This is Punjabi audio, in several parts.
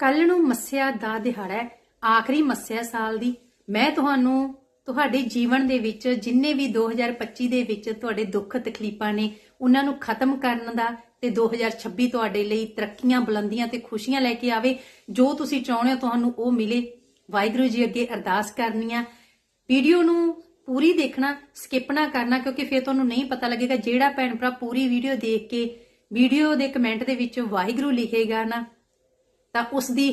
ਕੱਲ ਨੂੰ ਮੱਸਿਆ ਦਾ ਦਿਹਾੜਾ ਹੈ, ਆਖਰੀ ਮੱਸਿਆ ਸਾਲ ਦੀ। ਮੈਂ ਤੁਹਾਨੂੰ, ਤੁਹਾਡੇ ਜੀਵਨ ਦੇ ਵਿੱਚ ਜਿੰਨੇ ਵੀ 2025 ਦੇ ਵਿੱਚ ਤੁਹਾਡੇ ਦੁੱਖ ਤਕਲੀਫਾਂ ਨੇ, ਉਹਨਾਂ ਨੂੰ ਖਤਮ ਕਰਨ ਦਾ ਤੇ 2026 ਤੁਹਾਡੇ ਲਈ ਤਰੱਕੀਆਂ, ਬੁਲੰਦੀਆਂ ਤੇ ਖੁਸ਼ੀਆਂ ਲੈ ਕੇ ਆਵੇ, ਜੋ ਤੁਸੀਂ ਚਾਹੁੰਦੇ ਹੋ ਤੁਹਾਨੂੰ ਉਹ ਮਿਲੇ। ਵਾਹਿਗੁਰੂ ਜੀ ਅੱਗੇ ਅਰਦਾਸ ਕਰਨੀ ਆ। ਵੀਡੀਓ ਨੂੰ ਪੂਰੀ ਦੇਖਣਾ, ਸਕਿਪ ਨਾ ਕਰਨਾ, ਕਿਉਂਕਿ ਫਿਰ ਤੁਹਾਨੂੰ ਨਹੀਂ ਪਤਾ ਲੱਗੇਗਾ ਜਿਹੜਾ ਭੈਣ ਭਰਾ ਪੂਰੀ ਵੀਡੀਓ ਦੇਖ ਕੇ, ਵੀਡੀਓ ਦੇ ਕਮੈਂਟ ਦੇ ਵਿੱਚ ਵਾਹਿਗੁਰੂ ਲਿਖੇਗਾ ਨਾ। ਤਾਂ ਉਸ ਦੀ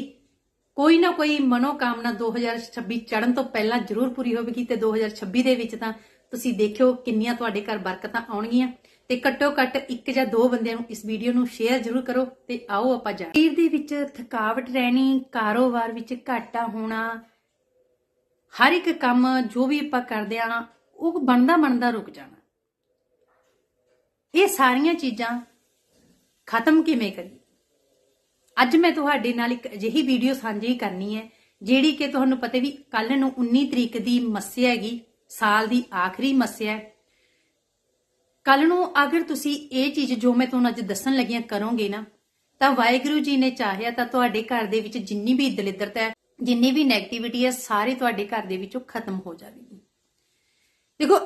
ਕੋਈ ਨਾ ਕੋਈ ਮਨੋਕਾਮਨਾ 2026 ਚੜਨ ਤੋਂ ਪਹਿਲਾਂ ਜ਼ਰੂਰ ਪੂਰੀ ਹੋਵੇਗੀ ਤੇ 2026 ਦੇ ਵਿੱਚ ਤਾਂ ਤੁਸੀਂ ਦੇਖਿਓ ਕਿੰਨੀਆਂ ਤੁਹਾਡੇ ਘਰ ਬਰਕਤਾਂ ਆਉਣਗੀਆਂ। ਤੇ ਘੱਟੋ ਘੱਟ ਇੱਕ ਜਾਂ ਦੋ ਬੰਦਿਆਂ ਨੂੰ ਇਸ ਵੀਡੀਓ ਨੂੰ ਸ਼ੇਅਰ ਜ਼ਰੂਰ ਕਰੋ ਤੇ ਆਓ ਆਪਾਂ ਜਾ ਸਰੀਰ ਦੇ ਵਿੱਚ ਥਕਾਵਟ ਰਹਿਣੀ, ਕਾਰੋਬਾਰ ਵਿੱਚ ਘਾਟਾ ਹੋਣਾ, ਹਰ ਇੱਕ ਕੰਮ ਜੋ ਵੀ ਆਪਾਂ ਕਰਦੇ ਆ ਉਹ ਬਣਦਾ ਬਣਦਾ ਰੁਕ ਜਾਣਾ। ਇਹ ਸਾਰੀਆਂ ਚੀਜ਼ਾਂ ਖਤਮ ਕਿਵੇਂ ਕਰੀਏ? ਅੱਜ ਮੈਂ ਤੁਹਾਡੇ ਨਾਲ ਇੱਕ ਅਜਿਹੀ ਵੀਡੀਓ ਸਾਂਝੀ ਕਰਨੀ ਹੈ, ਜਿਹੜੀ ਕਿ ਤੁਹਾਨੂੰ ਪਤਾ ਵੀ ਕੱਲ ਨੂੰ 19 ਤਰੀਕ ਦੀ ਮੱਸਿਆ ਹੈਗੀ, ਸਾਲ ਦੀ ਆਖਰੀ ਮੱਸਿਆ ਕੱਲ ਨੂੰ ਅਗਰ ਤੁਸੀਂ ਇਹ ਚੀਜ਼ ਜੋ ਮੈਂ ਤੁਹਾਨੂੰ ਅੱਜ ਦੱਸਣ ਲੱਗਿਆ ਕਰੋਗੇ ਨਾ, ਤਾਂ ਵਾਹਿਗੁਰੂ ਜੀ ਨੇ ਚਾਹਿਆ ਤਾਂ ਤੁਹਾਡੇ ਘਰ ਦੇ ਵਿੱਚ ਜਿੰਨੀ ਵੀ ਦਲਿੱਦਰਤਾ ਹੈ, ਜਿੰਨੀ ਵੀ ਨੈਗੇਟਿਵਿਟੀ ਹੈ, ਸਾਰੇ ਤੁਹਾਡੇ ਘਰ ਦੇ ਵਿੱਚੋਂ ਖਤਮ ਹੋ ਜਾਵੇਗੀ। ਦੇਖੋ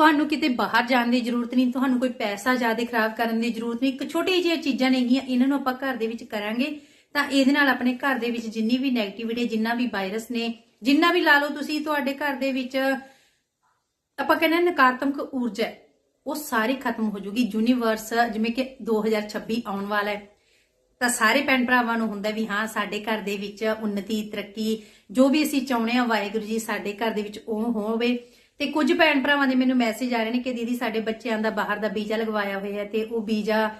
ਤੁਹਾਨੂੰ ਕਿਤੇ ਬਾਹਰ ਜਾਣ ਦੀ ਜ਼ਰੂਰਤ ਨਹੀਂ, ਤੁਹਾਨੂੰ ਕੋਈ ਪੈਸਾ ਜ਼ਿਆਦਾ ਖਰਾਬ ਕਰਨ ਦੀ ਜ਼ਰੂਰਤ ਨਹੀਂ, ਇੱਕ ਛੋਟੀ ਜਿਹੀ ਚੀਜ਼ਾਂ ਨੇਗੀਆਂ, ਇਹਨਾਂ ਨੂੰ ਆਪਾਂ ਘਰ ਦੇ ਵਿੱਚ ਕਰਾਂਗੇ, ਤਾਂ ਇਹਦੇ ਨਾਲ ਆਪਣੇ ਘਰ ਦੇ ਵਿੱਚ ਜਿੰਨੀ ਵੀ ਨੈਗੇਟਿਵਿਟੀ ਜਿੰਨਾ ਵੀ ਵਾਇਰਸ ਨੇ, ਜਿੰਨਾ ਵੀ ਲਾ ਲਓ ਤੁਸੀਂ ਤੁਹਾਡੇ ਘਰ ਦੇ ਵਿੱਚ, ਆਪਾਂ ਕਹਿੰਦੇ ਨਕਾਰਾਤਮਕ ਊਰਜਾ ਉਹ ਸਾਰੀ ਖਤਮ ਹੋ ਜੂਗੀ ਯੂਨੀਵਰਸ ਜਿਵੇਂ ਕਿ 2026 ਆਉਣ ਵਾਲਾ ਹੈ, ਤਾਂ ਸਾਰੇ ਭੈਣ ਭਰਾਵਾਂ ਨੂੰ ਹੁੰਦਾ ਵੀ ਹਾਂ, ਸਾਡੇ ਘਰ ਦੇ ਵਿੱਚ ਉન્નਤੀ ਤਰੱਕੀ, ਜੋ ਵੀ ਅਸੀਂ ਚਾਹੁੰਦੇ ਆ ਵਾਹਿਗੁਰੂ ਜੀ ਸਾਡੇ ਘਰ ਦੇ ਵਿੱਚ ਉਹ ਹੋਵੇ। ਤੇ ਕੁਝ ਭੈਣ ਭਰਾਵਾਂ ਦੇ ਮੈਨੂੰ ਮੈਸੇਜ ਆ ਰਹੇ ਨੇ ਕਿ ਦੀਦੀ ਸਾਡੇ ਬੱਚਿਆਂ ਦਾ ਬਾਹਰ ਦਾ ਵੀਜ਼ਾ ਲਗਵਾਇਆ ਹੋਇਆ ਤੇ ਉਹ ਵੀਜ਼ਾ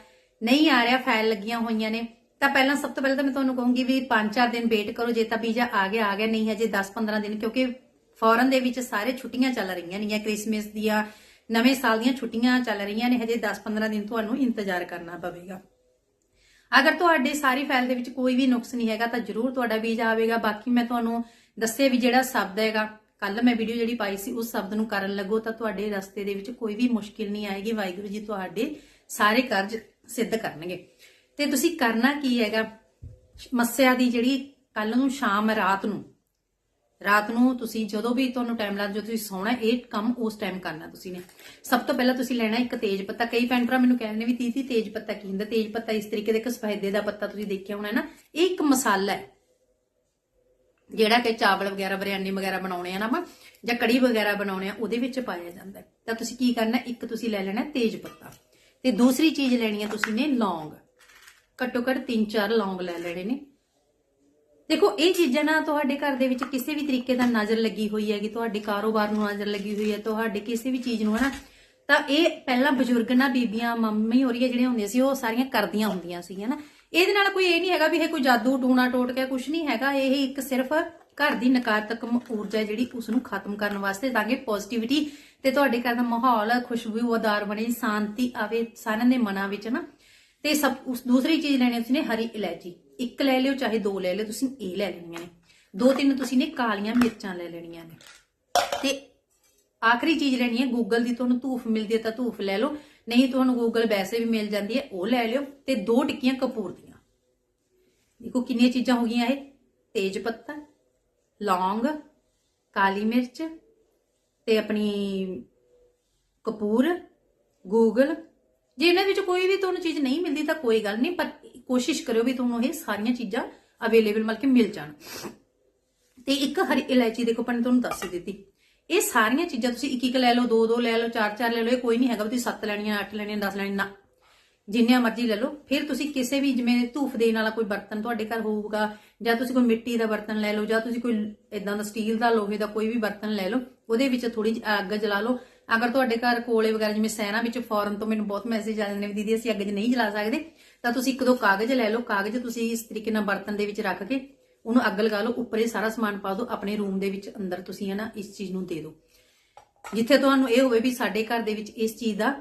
ਨਹੀਂ ਆ ਰਿਹਾ, ਫਾਈਲ ਲੱਗੀਆਂ ਹੋਈਆਂ ਨੇ। ਤਾਂ ਪਹਿਲਾਂ ਸਭ ਤੋਂ ਪਹਿਲਾਂ ਤਾਂ ਮੈਂ ਤੁਹਾਨੂੰ ਕਹੂੰਗੀ ਵੀ 5-4 ਦਿਨ ਵੇਟ ਕਰੋ, ਜੇ ਤਾਂ ਵੀਜ਼ਾ ਆ ਗਿਆ ਆ ਗਿਆ, ਨਹੀਂ ਹਜੇ 10-15 ਦਿਨ, ਕਿਉਂਕਿ ਫੌਰਨ ਦੇ ਵਿੱਚ ਸਾਰੇ ਛੁੱਟੀਆਂ ਚੱਲ ਰਹੀਆਂ ਨੇ ਕ੍ਰਿਸਮਸ ਦੀਆਂ ਨਵੇਂ ਸਾਲ ਦੀਆਂ ਛੁੱਟੀਆਂ ਚੱਲ ਰਹੀਆਂ ਨੇ, ਹਜੇ 10-15 ਦਿਨ ਤੁਹਾਨੂੰ ਇੰਤਜ਼ਾਰ ਕਰਨਾ ਪਵੇਗਾ। ਅਗਰ ਤੁਹਾਡੇ ਸਾਰੀ ਫਾਈਲ ਦੇ ਵਿੱਚ ਕੋਈ ਵੀ ਨੁਕਸ ਨਹੀਂ ਹੈਗਾ, ਤਾਂ ਜਰੂਰ ਤੁਹਾਡਾ ਵੀਜ਼ਾ ਆਵੇਗਾ। ਬਾਕੀ ਮੈਂ ਤੁਹਾਨੂੰ ਦੱਸਿਆ ਵੀ ਜਿਹੜਾ ਸ਼ਬਦ ਹੈਗਾ ਕੱਲ ਮੈਂ ਵੀਡੀਓ ਜਿਹੜੀ ਪਾਈ ਸੀ, ਉਸ ਸ਼ਬਦ ਨੂੰ ਕਰਨ ਲੱਗੋ ਤਾਂ ਤੁਹਾਡੇ ਰਸਤੇ ਦੇ ਵਿੱਚ ਕੋਈ ਵੀ ਮੁਸ਼ਕਿਲ ਨਹੀਂ ਆਏਗੀ। ਵਾਹਿਗੁਰੂ ਜੀ ਤੁਹਾਡੇ ਸਾਰੇ ਕਾਰਜ ਸਿੱਧ ਕਰਨਗੇ। ਤੇ ਤੁਸੀਂ ਕਰਨਾ ਕੀ ਹੈਗਾ? ਮੱਸਿਆ ਦੀ ਜਿਹੜੀ ਕੱਲ ਨੂੰ ਸ਼ਾਮ ਰਾਤ ਨੂੰ ਰਾਤ ਨੂੰ ਤੁਸੀਂ ਜਦੋਂ ਵੀ ਤੁਹਾਨੂੰ ਟਾਈਮ ਲੱਗ ਜਦੋਂ ਤੁਸੀਂ ਸੌਣਾ, ਇਹ ਕੰਮ ਉਸ ਟਾਈਮ ਕਰਨਾ ਤੁਸੀਂ ਨੇ। ਸਭ ਤੋਂ ਪਹਿਲਾਂ ਤੁਸੀਂ ਲੈਣਾ ਇੱਕ ਤੇਜ ਪੱਤਾ। ਕਈ ਭੈਣ ਭਰਾ ਮੈਨੂੰ ਕਹਿੰਦੇ ਨੇ ਵੀ ਤੀਤੀ ਤੇਜ ਪੱਤਾ ਕੀ ਹੁੰਦਾ? ਤੇਜ ਪੱਤਾ ਇਸ ਤਰੀਕੇ ਦੇ ਇੱਕ ਸਫੈਦੇ ਦਾ ਪੱਤਾ ਤੁਸੀਂ ਦੇਖਿਆ ਹੋਣਾ ਹੈ ਨਾ, ਇਹ ਇੱਕ ਮਸਾਲਾ ਹੈ। ਜਿਹੜਾ ਕਿ ਚਾਵਲ ਵਗੈਰਾ, ਬਿਰਿਆਨੀ ਵਗੈਰਾ ਬਣਾਉਣੇ ਆ ਨਾ ਆਪਾਂ, ਜਾਂ ਕੜੀ ਵਗੈਰਾ ਬਣਾਉਣੇ ਆ, ਉਹਦੇ ਵਿੱਚ ਪਾਇਆ ਜਾਂਦਾ ਤਾਂ ਤੁਸੀਂ ਕੀ ਕਰਨਾ, ਇੱਕ ਤੁਸੀਂ ਲੈ ਲੈਣਾ ਤੇਜ ਪੱਤਾ। ਤੇ ਦੂਸਰੀ ਚੀਜ਼ ਲੈਣੀ ਹੈ ਤੁਸੀਂ ਨੇ ਲੌਂਗ। ਘੱਟੋ ਘੱਟ 3-4 ਲੌਂਗ ਲੈ ਲੈਣੇ ਨੇ। ਦੇਖੋ, ਇਹ ਚੀਜ਼ਾਂ ਨਾ ਤੁਹਾਡੇ ਘਰ ਦੇ ਵਿੱਚ ਕਿਸੇ ਵੀ ਤਰੀਕੇ ਦਾ ਨਜ਼ਰ ਲੱਗੀ ਹੋਈ ਹੈਗੀ, ਤੁਹਾਡੇ ਕਾਰੋਬਾਰ ਨੂੰ ਨਜ਼ਰ ਲੱਗੀ ਹੋਈ ਹੈ, ਤੁਹਾਡੇ ਕਿਸੇ ਵੀ ਚੀਜ਼ ਨੂੰ ਹਨਾ ਤਾਂ ਇਹ ਪਹਿਲਾਂ ਬਜ਼ੁਰਗ ਨਾ, ਬੀਬੀਆਂ, ਮੰਮੀ ਹੋਰੀਆਂ ਜਿਹੜੀਆਂ ਹੁੰਦੀਆਂ ਸੀ, ਉਹ ਸਾਰੀਆਂ ਕਰਦੀਆਂ ਹੁੰਦੀਆਂ ਸੀ ਹਨਾ ਇਹਦੇ ਨਾਲ ਕੋਈ ਇਹ ਨਹੀਂ ਹੈਗਾ ਵੀ ਇਹ ਕੋਈ ਜਾਦੂ ਟੂਣਾ ਟੋਟ ਕੇ ਕੁਝ ਨਹੀਂ ਹੈਗਾ। ਇਹ ਇੱਕ ਸਿਰਫ ਘਰ ਦੀ ਨਕਾਰਾਤਮਕ ਊਰਜਾ ਜਿਹੜੀ ਉਸ ਨੂੰ ਖਤਮ ਕਰਨ ਵਾਸਤੇ ਤਾਂ ਕਿ ਪੋਜ਼ਿਟਿਵਿਟੀ ਤੇ ਤੁਹਾਡੇ ਘਰ ਦਾ ਮਾਹੌਲ ਖੁਸ਼ਬੂਦਾਰ ਬਣੇ, ਸ਼ਾਂਤੀ ਆਵੇ, ਸਾਰਿਆਂ ਦੇ ਮਨਾਂ ਵਿੱਚ ਨਾ ਤੇ ਸਭ ਉਸ ਦੂਸਰੀ ਚੀਜ਼ ਲੈਣੀ ਤੁਸੀਂ ਨੇ ਹਰੀ ਇਲਾਇਚੀ। ਇੱਕ ਲੈ ਲਿਓ, ਚਾਹੇ ਦੋ ਲੈ ਲਿਓ, ਤੁਸੀਂ ਇਹ ਲੈ ਲੈਣੀਆਂ ਨੇ। ਦੋ ਤਿੰਨ ਤੁਸੀਂ ਨੇ ਕਾਲੀਆਂ ਮਿਰਚਾਂ ਲੈ ਲੈਣੀਆਂ ਨੇ। ਤੇ ਆਖਰੀ ਚੀਜ਼ ਲੈਣੀ ਹੈ ਗੂਗਲ ਦੀ ਤੁਹਾਨੂੰ ਧੂਫ ਮਿਲਦੀ ਹੈ ਤਾਂ ਧੂਫ ਲੈ ਲਓ, ਨਹੀਂ ਤੁਹਾਨੂੰ ਗੂਗਲ ਵੈਸੇ ਵੀ ਮਿਲ ਜਾਂਦੀ ਹੈ, ਉਹ ਲੈ ਲਿਓ, ਤੇ ਦੋ ਟਿੱਕੀਆਂ ਕਪੂਰ ਦੀਆਂ। ਦੇਖੋ ਕਿੰਨੀਆਂ ਚੀਜ਼ਾਂ ਹੋ ਗਈਆਂ ਇਹ। ਤੇਜ ਪੱਤਾ, ਲੌਂਗ, ਕਾਲੀ ਮਿਰਚ, ਤੇ ਆਪਣੀ ਕਪੂਰ ਗੂਗਲ ਜੇ ਇਹਨਾਂ ਵਿੱਚ ਕੋਈ ਵੀ ਤੁਹਾਨੂੰ ਚੀਜ਼ ਨਹੀਂ ਮਿਲਦੀ ਤਾਂ ਕੋਈ ਗੱਲ ਨਹੀਂ, ਪਰ ਕੋਸ਼ਿਸ਼ ਕਰਿਓ ਵੀ ਤੁਹਾਨੂੰ ਇਹ ਸਾਰੀਆਂ ਚੀਜ਼ਾਂ ਅਵੇਲੇਬਲ ਮਤਲਬ ਕਿ ਮਿਲ ਜਾਣ। ਤੇ ਇੱਕ ਹਰੀ ਇਲਾਇਚੀ ਦੇਖੋ, ਆਪਾਂ ਨੇ ਤੁਹਾਨੂੰ ਦੱਸ ਦਿੱਤੀ। ਇਹ ਸਾਰੀਆਂ ਚੀਜ਼ਾਂ ਤੁਸੀਂ ਇੱਕ ਇੱਕ ਲੈ ਲਓ ਦੋ ਦੋ ਲੈ ਲਓ ਚਾਰ ਚਾਰ ਲੈ ਲਓ, ਇਹ ਕੋਈ ਨਹੀਂ ਹੈਗਾ ਵੀ ਤੁਸੀਂ ਸੱਤ ਲੈਣੀਆਂ, ਅੱਠ ਲੈਣੀਆਂ 10 ਲੈਣੀਆਂ, ਨਾ। ਜਿੰਨੀਆਂ ਮਰਜ਼ੀ ਲੈ ਲਓ। ਫਿਰ ਤੁਸੀਂ ਕਿਸੇ ਵੀ ਜਿਵੇਂ ਧੂਫ ਦੇਣ ਵਾਲਾ ਕੋਈ ਬਰਤਨ ਤੁਹਾਡੇ ਘਰ ਹੋਊਗਾ, ਜਾਂ ਤੁਸੀਂ ਕੋਈ ਮਿੱਟੀ ਦਾ ਬਰਤਨ ਲੈ ਲਓ, ਜਾਂ ਤੁਸੀਂ ਕੋਈ ਇਦਾਂ ਦਾ ਸਟੀਲ ਦਾ, ਲੋਹੇ ਦਾ ਕੋਈ ਵੀ ਬਰਤਨ ਲੈ ਲਓ, ਉਹਦੇ ਵਿੱਚ ਥੋੜੀ ਜਿਹੀ ਅੱਗ ਜਲਾ ਲਓ। ਅਗਰ ਤੁਹਾਡੇ ਘਰ ਕੋਲੇ ਵਗੈਰਾ ਜਿਵੇਂ ਸੈਨਾ ਵਿੱਚ ਫੌਰਨ ਤੋਂ ਮੈਨੂੰ ਬਹੁਤ ਮੈਸੇਜ ਆ ਜਾਂਦੇ ਨੇ ਦੀਦੀ, ਅਸੀਂ ਅੱਗ 'ਚ ਨਹੀਂ ਜਲਾ ਸਕਦੇ, ਤਾਂ ਤੁਸੀਂ ਇੱਕ ਦੋ ਕਾਗਜ਼ ਲੈ ਲਓ। ਕਾਗਜ਼ ਤੁਸੀਂ ਇਸ ਤਰੀਕੇ ਨਾਲ ਬਰਤਨ ਦੇ ਵਿੱਚ ਰੱਖ ਕੇ ਉਹਨੂੰ ਅੱਗ ਲਗਾ ਲਓ, ਉੱਪਰ ਇਹ ਸਾਰਾ ਸਮਾਨ ਪਾ ਦਿਓ, ਆਪਣੇ ਰੂਮ ਦੇ ਵਿੱਚ ਅੰਦਰ ਤੁਸੀਂ ਹੈ ਨਾ ਇਸ ਚੀਜ਼ ਨੂੰ ਦੇ ਦਿਓ। ਜਿੱਥੇ ਤੁਹਾਨੂੰ ਇਹ ਹੋਵੇ ਵੀ ਸਾਡੇ ਘਰ ਦੇ ਵਿੱਚ ਇਸ ਚੀਜ਼ ਦਾ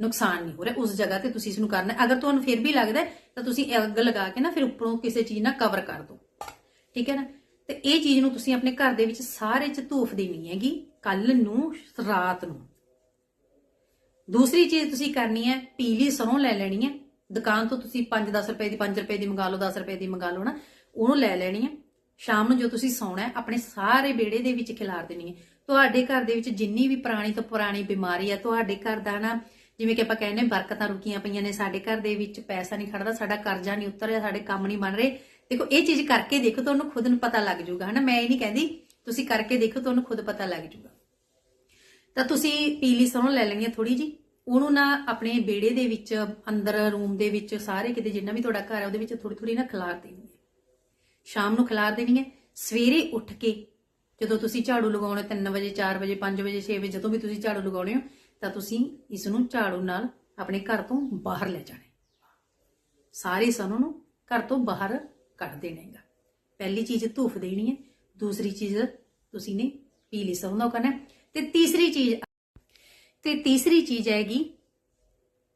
ਨੁਕਸਾਨ ਨਹੀਂ ਹੋ ਰਿਹਾ, ਉਸ ਜਗ੍ਹਾ ਤੇ ਤੁਸੀਂ ਇਸ ਨੂੰ ਕਰਨਾ ਅਗਰ ਤੁਹਾਨੂੰ ਫਿਰ ਵੀ ਲੱਗਦਾ ਤਾਂ ਤੁਸੀਂ ਅੱਗ ਲਗਾ ਕੇ ਨਾ ਫਿਰ ਉੱਪਰੋਂ ਕਿਸੇ ਚੀਜ਼ ਨਾਲ ਕਵਰ ਕਰ ਦਿਓ। ਠੀਕ ਹੈ ਨਾ? ਤੇ ਇਹ ਚੀਜ਼ ਨੂੰ ਤੁਸੀਂ ਆਪਣੇ ਘਰ ਦੇ ਵਿੱਚ ਸਾਰੇ ਚ ਧੂਫ ਦੇਣੀ ਹੈਗੀ ਕੱਲ ਨੂੰ, ਰਾਤ ਨੂੰ। ਦੂਸਰੀ ਚੀਜ਼ ਤੁਸੀਂ ਕਰਨੀ ਹੈ, ਪੀਲੀ ਸਰੋਂ ਲੈ ਲੈਣੀ ਹੈ। ਦੁਕਾਨ ਤੋਂ ਤੁਸੀਂ 5-10 ਰੁਪਏ ਦੀ 5 ਰੁਪਏ ਦੀ ਮੰਗਾ ਲਓ 10 ਰੁਪਏ ਦੀ ਮੰਗਾ ਲਓ ਨਾ। ਉਹਨੂੰ ਲੈ ਲੈਣੀ ਹੈ ਸ਼ਾਮ ਨੂੰ ਜੋ ਤੁਸੀਂ ਸੌਣਾ ਹੈ ਆਪਣੇ ਸਾਰੇ ਵਿਹੜੇ ਦੇ ਵਿੱਚ ਖਿਲਾਰ ਦੇਣੀ ਹੈ। ਤੁਹਾਡੇ ਘਰ ਦੇ ਵਿੱਚ ਜਿੰਨੀ ਵੀ ਪੁਰਾਣੀ ਤੋਂ ਪੁਰਾਣੀ ਬਿਮਾਰੀ ਹੈ ਤੁਹਾਡੇ ਘਰ ਦਾ ਨਾ ਜਿਵੇਂ ਕਿ ਆਪਾਂ ਕਹਿੰਦੇ ਹਾਂ, ਬਰਕਤਾਂ ਰੁਕੀਆਂ ਪਈਆਂ ਨੇ ਸਾਡੇ ਘਰ ਦੇ ਵਿੱਚ ਪੈਸਾ ਨਹੀਂ ਖੜਦਾ ਸਾਡਾ ਕਰਜ਼ਾ ਨਹੀਂ ਉਤਰ ਰਿਹਾ ਸਾਡੇ ਕੰਮ ਨਹੀਂ ਬਣ ਰਹੇ। ਦੇਖੋ ਇਹ ਚੀਜ਼ ਕਰਕੇ ਦੇਖੋ ਤੁਹਾਨੂੰ ਖੁਦ ਨੂੰ ਪਤਾ ਲੱਗ ਜਾਊਗਾ। ਹਨਾ ਮੈਂ ਇਹ ਨਹੀਂ ਕਹਿੰਦੀ ਤੁਸੀਂ ਕਰਕੇ ਦੇਖੋ ਤੁਹਾਨੂੰ ਖੁਦ ਪਤਾ ਲੱਗ ਜਾਊਗਾ। ਤਾਂ ਤੁਸੀਂ ਪੀਲੀ ਸਰੋਂ ਲੈ ਲੈਣੀ ਹੈ ਥੋੜੀ ਜੀ ਉਹਨੂੰ ਨਾ ਆਪਣੇ ਵਿਹੜੇ ਦੇ ਵਿੱਚ ਅੰਦਰ ਰੂਮ ਦੇ ਵਿੱਚ ਸਾਰੇ ਕਿਤੇ ਜਿੰਨਾ ਵੀ ਤੁਹਾਡਾ ਘਰ ਹੈ ਉਹਦੇ ਵਿੱਚ ਥੋੜੀ ਥੋੜੀ ਨਾ ਖਿਲਾਰ ਦੇਣੀ। ਸ਼ਾਮ ਨੂੰ ਖਿਲਾਰ ਦੇਣੀ ਹੈ ਸਵੇਰੇ ਉੱਠ ਕੇ ਜਦੋਂ ਤੁਸੀਂ ਝਾੜੂ ਲਗਾਉਣੇ 3 ਵਜੇ 4 ਵਜੇ 5 ਵਜੇ 6 ਵਜੇ, ਜਦੋਂ ਵੀ ਤੁਸੀਂ ਝਾੜੂ ਲਗਾਉਣੇ ਹੋ, ਤਾਂ ਤੁਸੀਂ ਇਸ ਨੂੰ ਝਾੜੂ ਨਾਲ ਆਪਣੇ ਘਰ ਤੋਂ ਬਾਹਰ ਲੈ ਜਾਣਾ ਸਾਰੇ ਸਾਨੂੰ ਨੂੰ ਘਰ ਤੋਂ ਬਾਹਰ ਕੱਢ ਦੇਣਾ ਹੈਗਾ। ਪਹਿਲੀ ਚੀਜ਼ ਧੂਫ ਦੇਣੀ ਹੈ, ਦੂਸਰੀ ਚੀਜ਼ ਤੁਸੀਂ ਨੇ ਪੀਲੀ ਸਰੋਂ ਦਾ ਕਰਨਾ ਤੇ ਤੀਸਰੀ ਚੀਜ਼, ਤੇ ਤੀਸਰੀ ਚੀਜ਼ ਹੈਗੀ,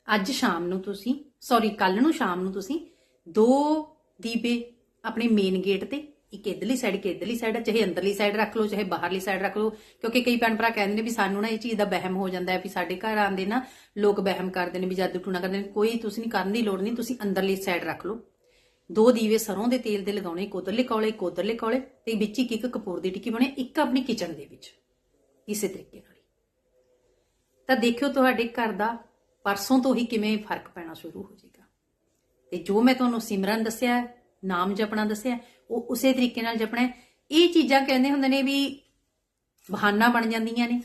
ਅੱਜ ਸ਼ਾਮ ਨੂੰ ਤੁਸੀਂ ਸੌਰੀ ਕੱਲ ਨੂੰ ਸ਼ਾਮ ਨੂੰ ਤੁਸੀਂ ਦੋ ਦੀਵੇ ਆਪਣੇ ਮੇਨ ਗੇਟ ਤੇ, ਇੱਕ ਇਧਰਲੀ ਸਾਈਡ ਇੱਕ ਇਧਰਲੀ ਸਾਈਡ ਚਾਹੇ ਅੰਦਰਲੀ ਸਾਈਡ ਰੱਖ ਲਓ, ਚਾਹੇ ਬਾਹਰਲੀ ਸਾਈਡ ਰੱਖ ਲਓ, ਕਿਉਂਕਿ ਕਈ ਭੈਣ ਭਰਾ ਕਹਿੰਦੇ ਨੇ ਵੀ ਸਾਨੂੰ ਨਾ ਇਹ ਚੀਜ਼ ਦਾ ਵਹਿਮ ਹੋ ਜਾਂਦਾ ਹੈ ਵੀ ਸਾਡੇ ਘਰ ਆਂਦੇ ਨਾ ਲੋਕ ਵਹਿਮ ਕਰਦੇ ਨੇ ਵੀ ਜਾਦੂ ਟੂਣਾ ਕਰਦੇ ਨੇ, ਕੋਈ ਤੁਸੀਂ ਕਰਨ ਦੀ ਲੋੜ ਨਹੀਂ, ਤੁਸੀਂ ਅੰਦਰਲੀ ਸਾਈਡ ਰੱਖ ਲਓ। ਦੋ ਦੀਵੇ ਸਰੋਂ ਦੇ ਤੇਲ ਦੇ ਲਗਾਉਣੇ, ਇੱਕ ਉਧਰਲੇ ਕੋਲੇ, ਇੱਕ ਉਧਰਲੇ ਕੋਲੇ ਤੇ ਵਿੱਚ ਇੱਕ ਇੱਕ ਕਪੂਰ ਦੀ ਟਿੱਕੀ ਬਣੇ ਇੱਕ ਆਪਣੀ ਕਿਚਨ ਦੇ ਵਿੱਚ, ਇਸੇ ਤਰੀਕੇ ਨਾਲ। ਤਾਂ ਦੇਖਿਓ ਤੁਹਾਡੇ ਘਰ ਦਾ ਪਰਸੋਂ ਤੋਂ ਹੀ ਕਿਵੇਂ ਫ਼ਰਕ ਪੈਣਾ ਸ਼ੁਰੂ ਹੋ ਜਾਏਗਾ। ਤੇ ਜੋ ਮੈਂ ਤੁਹਾਨੂੰ ਸਿਮਰਨ ਦੱਸਿਆ ਨਾਮ ਜਪਣਾ ਦੱਸਿਆ, ਉਹ ਉਸੇ ਤਰੀਕੇ ਨਾਲ ਜਪਣਾ ਇਹ ਚੀਜ਼ਾਂ ਕਹਿੰਦੇ ਹੁੰਦੇ ਨੇ ਵੀ ਬਹਾਨਾ ਬਣ ਜਾਂਦੀਆਂ ਨੇ।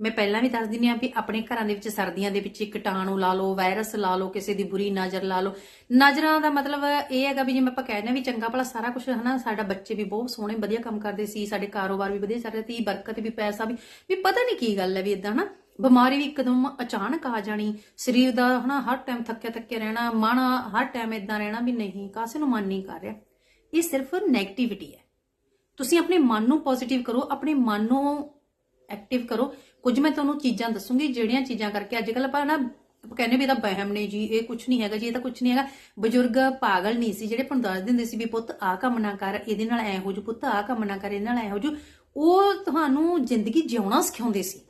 ਮੈਂ ਪਹਿਲਾਂ ਵੀ ਦੱਸ ਦਿੰਦੀ ਆ ਵੀ ਆਪਣੇ ਘਰਾਂ ਦੇ ਵਿੱਚ ਸਰਦੀਆਂ ਦੇ ਵਿੱਚ ਕੀਟਾਣੂ ਲਾ ਲਓ, ਵਾਇਰਸ ਲਾ ਲਓ, ਕਿਸੇ ਦੀ ਬੁਰੀ ਨਜ਼ਰ ਲਾ ਲਓ। ਨਜ਼ਰਾਂ ਦਾ ਮਤਲਬ ਇਹ ਹੈਗਾ ਵੀ ਜਿਵੇਂ ਆਪਾਂ ਕਹਿੰਦੇ ਆ ਵੀ ਚੰਗਾ ਭਲਾ ਸਾਰਾ ਕੁਝ ਹਨਾ, ਸਾਡਾ ਬੱਚੇ ਵੀ ਬਹੁਤ ਸੋਹਣੇ, ਵਧੀਆ ਕੰਮ ਕਰਦੇ ਸੀ, ਸਾਡੇ ਕਾਰੋਬਾਰ ਵੀ ਵਧੀਆ ਚੱਲ ਰਿਹਾ ਸੀ, ਬਰਕਤ ਵੀ, ਪੈਸਾ ਵੀ ਵੀ ਪਤਾ ਨਹੀਂ ਕੀ ਗੱਲ ਹੈ ਵੀ ਇਦਾਂ ਹਨਾ? ਬਿਮਾਰੀ ਵੀ ਇੱਕਦਮ ਅਚਾਨਕ ਆ ਜਾਣੀ। ਸਰੀਰ ਦਾ ਹਨਾ, ਹਰ ਟਾਈਮ ਥੱਕਿਆ ਥੱਕਿਆ ਰਹਿਣਾ ਮਨ ਹਰ ਟਾਈਮ ਇਦਾਂ ਰਹਿਣਾ ਵੀ ਨਹੀਂ, ਕਾਸੇ ਨੂੰ ਮਨ ਨਹੀਂ ਕਰ ਰਿਹਾ। ਇਹ ਸਿਰਫ ਨੈਗੇਟਿਵਿਟੀ ਹੈ। ਤੁਸੀਂ ਆਪਣੇ ਮਨ ਨੂੰ ਪੋਜ਼ਿਟਿਵ ਕਰੋ, ਆਪਣੇ ਮਨ ਨੂੰ ਐਕਟਿਵ ਕਰੋ। ਕੁਝ ਮੈਂ ਤੁਹਾਨੂੰ ਚੀਜ਼ਾਂ ਦੱਸੂਗੀ, ਜਿਹੜੀਆਂ ਚੀਜ਼ਾਂ ਕਰਕੇ ਅੱਜ ਕੱਲ ਆਪਾਂ ਨਾ ਕਹਿੰਦੇ ਵੀ ਇਹਦਾ ਵਹਿਮ ਨੇ ਜੀ, ਇਹ ਕੁਝ ਨਹੀਂ ਹੈਗਾ ਜੀ, ਇਹ ਤਾਂ ਕੁਝ ਨਹੀਂ ਹੈਗਾ। ਬਜ਼ੁਰਗ ਪਾਗਲ ਨਹੀਂ ਸੀ, ਜਿਹੜੇ ਆਪਾਂ ਦੱਸ ਦਿੰਦੇ ਸੀ ਵੀ ਪੁੱਤ ਆਹ ਕੰਮ ਨਾ ਕਰ, ਇਹਦੇ ਨਾਲ ਐ ਹੋ ਜੂ ਪੁੱਤ ਆਹ ਕੰਮ ਨਾ ਕਰ, ਇਹਦੇ ਨਾਲ ਐ ਹੋ ਜੂ ਉਹ ਤੁਹਾਨੂੰ ਜ਼ਿੰਦਗੀ ਜਿਉਣਾ ਸਿਖਾਉਂਦੇ ਸੀ।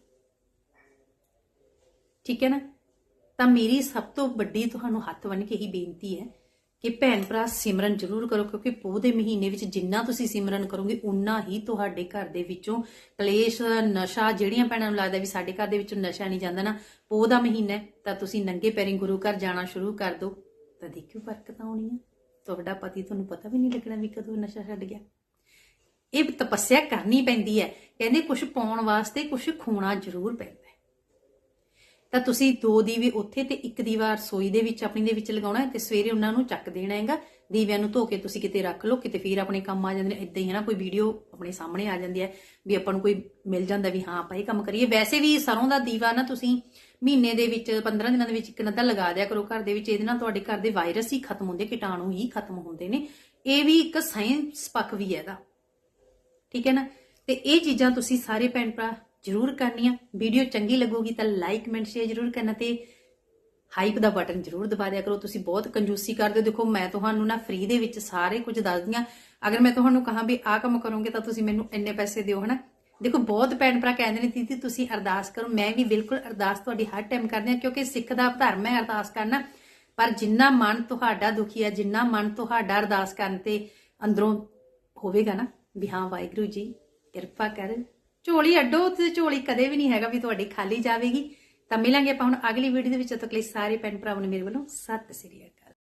ਠੀਕ ਹੈ ਨਾ? ਤਾਂ ਮੇਰੀ ਸਭ ਤੋਂ ਵੱਡੀ ਤੁਹਾਨੂੰ ਹੱਥ ਬੰਨ ਕੇ ਹੀ ਬੇਨਤੀ ਹੈ ਕਿ ਭੈਣ ਭਰਾ ਸਿਮਰਨ ਜ਼ਰੂਰ ਕਰੋ, ਕਿਉਂਕਿ ਪੋਹ ਦੇ ਮਹੀਨੇ ਵਿੱਚ ਜਿੰਨਾ ਤੁਸੀਂ ਸਿਮਰਨ ਕਰੋਗੇ ਉਨਾ ਹੀ ਤੁਹਾਡੇ ਘਰ ਦੇ ਵਿੱਚੋਂ ਕਲੇਸ਼, ਨਸ਼ਾ ਜਿਹੜੀਆਂ ਭੈਣਾਂ ਨੂੰ ਲੱਗਦਾ ਵੀ ਸਾਡੇ ਘਰ ਦੇ ਵਿੱਚੋਂ ਨਸ਼ਾ ਨਹੀਂ ਜਾਂਦਾ ਨਾ, ਪੋਹ ਦਾ ਮਹੀਨਾ ਤਾਂ ਤੁਸੀਂ ਨੰਗੇ ਪੈਰੀਂ ਗੁਰੂ ਘਰ ਜਾਣਾ ਸ਼ੁਰੂ ਕਰ ਦਿਓ। ਤਾਂ ਦੇਖਿਓ ਬਰਕਤ ਆਉਣੀ ਹੈ ਤੁਹਾਡਾ ਪਤੀ ਤੁਹਾਨੂੰ ਪਤਾ ਵੀ ਨਹੀਂ ਲੱਗਣਾ ਵੀ ਕਦੋਂ ਨਸ਼ਾ ਛੱਡ ਗਿਆ। ਇਹ ਤਪੱਸਿਆ ਕਰਨੀ ਪੈਂਦੀ ਹੈ। ਕਹਿੰਦੇ ਕੁਝ ਪਾਉਣ ਵਾਸਤੇ ਕੁਝ ਖੋਣਾ ਜ਼ਰੂਰ ਪੈਂਦਾ ਤਾਂ ਤੁਸੀਂ ਦੋ ਦੀਵੇ ਉੱਥੇ ਤੇ ਇੱਕ ਦੀਵਾ ਰਸੋਈ ਦੇ ਵਿੱਚ, ਆਪਣੀ ਦੇ ਵਿੱਚ ਲਗਾਉਣਾ ਹੈ ਤੇ ਸਵੇਰੇ ਉਹਨਾਂ ਨੂੰ ਚੱਕ ਦੇਣਾ ਹੈਗਾ। ਦੀਵਿਆਂ ਨੂੰ ਧੋ ਕੇ ਤੁਸੀਂ ਕਿਤੇ ਰੱਖ ਲਓ, ਕਿਤੇ ਫਿਰ ਆਪਣੇ ਕੰਮ ਆ ਜਾਂਦੇ ਨੇ। ਇਦਾਂ ਹੀ ਹੈ ਨਾ, ਕੋਈ ਵੀਡੀਓ ਆਪਣੇ ਸਾਹਮਣੇ ਆ ਜਾਂਦੀ ਹੈ ਵੀ ਆਪਾਂ ਨੂੰ ਕੋਈ ਮਿਲ ਜਾਂਦਾ ਵੀ ਹਾਂ, ਆਪਾਂ ਇਹ ਕੰਮ ਕਰੀਏ। ਵੈਸੇ ਵੀ ਸਰੋਂ ਦਾ ਦੀਵਾ ਨਾ ਤੁਸੀਂ ਮਹੀਨੇ ਦੇ ਵਿੱਚ 15 ਦਿਨਾਂ ਦੇ ਵਿੱਚ ਇੱਕ ਨਦਾ ਲਗਾ ਦਿਆ ਕਰੋ ਘਰ ਦੇ ਵਿੱਚ। ਇਹਦੇ ਨਾਲ ਤੁਹਾਡੇ ਘਰ ਦੇ ਵਾਇਰਸ ਹੀ ਖਤਮ ਹੁੰਦੇ, ਕੀਟਾਣੂ ਹੀ ਖਤਮ ਹੁੰਦੇ ਨੇ। ਇਹ ਵੀ ਇੱਕ ਸਾਇੰਸ ਪੱਖ ਵੀ ਹੈ ਇਹਦਾ। ਠੀਕ ਹੈ ਨਾ? ਤੇ ਇਹ ਚੀਜ਼ਾਂ ਤੁਸੀਂ ਸਾਰੇ ਭੈਣ ਭਰਾ ਜ਼ਰੂਰ ਕਰਨੀ ਆ। ਵੀਡੀਓ ਚੰਗੀ ਲੱਗੂਗੀ ਤਾਂ ਲਾਈਕ ਕਮੈਂਟ ਸ਼ੇਅਰ ਜ਼ਰੂਰ ਕਰਨਾ ਤੇ ਹਾਈਪ ਦਾ ਬਟਨ ਜ਼ਰੂਰ ਦਬਾ ਦਿਆ ਕਰੋ। ਤੁਸੀਂ ਬਹੁਤ ਕੰਜੂਸੀ ਕਰਦੇ ਹੋ। ਦੇਖੋ, ਮੈਂ ਤੁਹਾਨੂੰ ਨਾ ਫ੍ਰੀ ਦੇ ਵਿੱਚ ਸਾਰੇ ਕੁਝ ਦੱਸਦੀ ਹਾਂ। ਅਗਰ ਮੈਂ ਤੁਹਾਨੂੰ ਕਹਾਂ ਵੀ ਆਹ ਕੰਮ ਕਰੋਗੇ ਤਾਂ ਤੁਸੀਂ ਮੈਨੂੰ ਇੰਨੇ ਪੈਸੇ ਦਿਓ, ਹਨਾ? ਦੇਖੋ, ਬਹੁਤ ਭੈਣ ਭਰਾ ਕਹਿੰਦੇ ਨੇ, ਦੀਦੀ, ਤੁਸੀਂ ਅਰਦਾਸ ਕਰੋ। ਮੈਂ ਵੀ ਬਿਲਕੁਲ ਅਰਦਾਸ ਤੁਹਾਡੀ ਹਰ ਟਾਈਮ ਕਰਦੀ ਹਾਂ, ਕਿਉਂਕਿ ਸਿੱਖ ਦਾ ਧਰਮ ਹੈ ਅਰਦਾਸ ਕਰਨਾ। ਪਰ ਜਿੰਨਾ ਮਨ ਤੁਹਾਡਾ ਦੁਖੀ ਹੈ, ਜਿੰਨਾ ਮਨ ਤੁਹਾਡਾ ਅਰਦਾਸ ਕਰਨ ਤੇ ਅੰਦਰੋਂ ਹੋਵੇਗਾ ਨਾ, ਵੀ ਹਾਂ, ਵਾਹਿਗੁਰੂ ਜੀ, ਕਿਰਪਾ ਕਰ। ਝੋਲੀ ਅੱਡੋ ਤੇ ਝੋਲੀ ਕਦੇ ਵੀ ਨਹੀਂ ਹੈਗਾ ਵੀ ਤੁਹਾਡੀ ਖਾਲੀ ਜਾਵੇਗੀ। ਤਾਂ ਮਿਲਾਂਗੇ ਆਪਾਂ ਹੁਣ ਅਗਲੀ ਵੀਡੀਓ ਦੇ ਵਿੱਚ। ਤੱਕ ਲਈ ਸਾਰੇ ਭੈਣ ਭਰਾਵਾਂ ਨੂੰ ਮੇਰੇ ਵੱਲੋਂ ਸਤਿ ਸ੍ਰੀ ਅਕਾਲ।